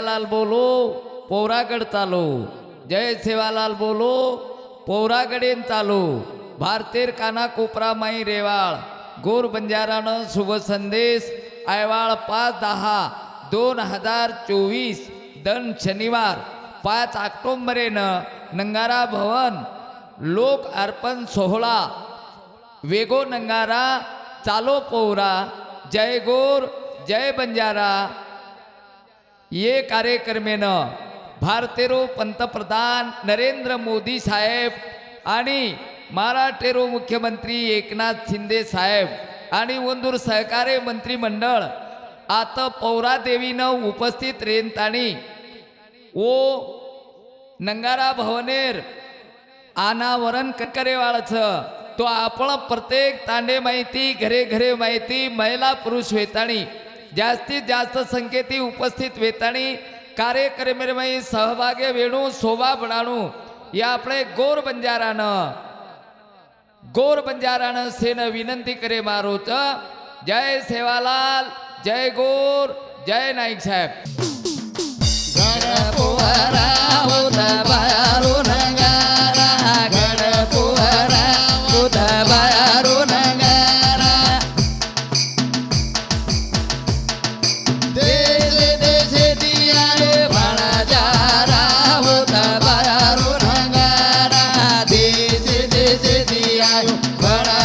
सेवालाल बोलो पोरागड चालो. जय सेवालाल बोलो पोरागडेन चालो. भारतेर काना कोपरा माई रेवाळ. गोर बंजारानं शुभ संदेश आयवाळ पाच दहा दोन हजार चोवीस दन शनिवार पाच ऑक्टोंबरेनं नंगारा भवन लोक अर्पण सोहळा. वेगो नंगारा चालो पौरा जय गोर जय बंजारा. ये कार्यक्रमेनं भारतेरो पंतप्रधान नरेंद्र मोदी साहेब आणि महाराष्ट्रेरो मुख्यमंत्री एकनाथ शिंदे साहेब आणि वंदूर सहकार्य मंत्रिमंडळ आता पौरादेवीनं उपस्थित रेनताणी ओ नंगारा भवनेर अनावरण करेवाळाचं. तो आपण प्रत्येक तांडे माहिती घरे घरे माहिती महिला पुरुष वेताणी जास्तीत जास्त संख्येती उपस्थित वेताणी कार्यक्रमेरमयी सहभाग्य वेणू शोभा बनाणू. या आपले गोर बंजारानं गोर बंजारानं सेन विनंती करे मारोच. जय सेवालाल जय गोर जय नाईक साहेब.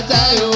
Jai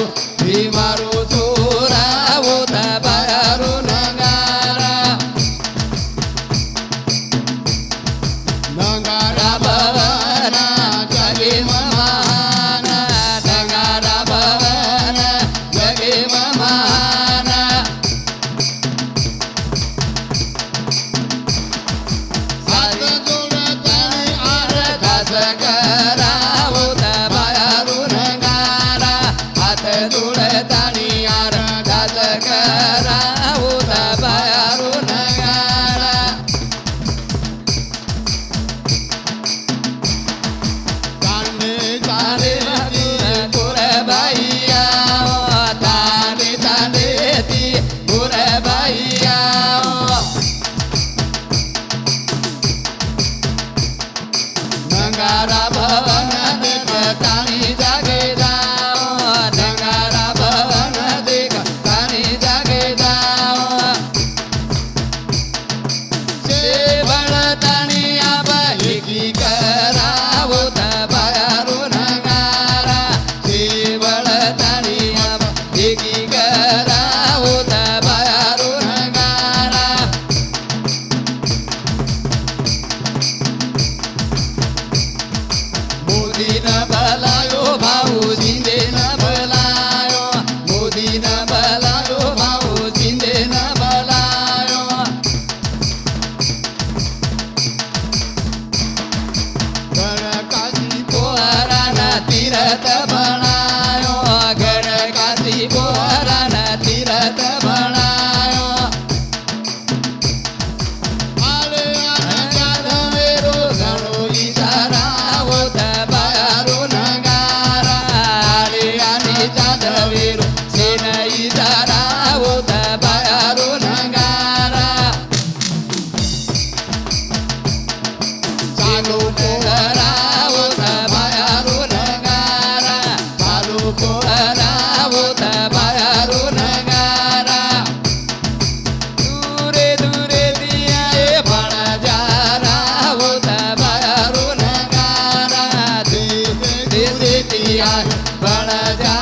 ભણા बड़ा जा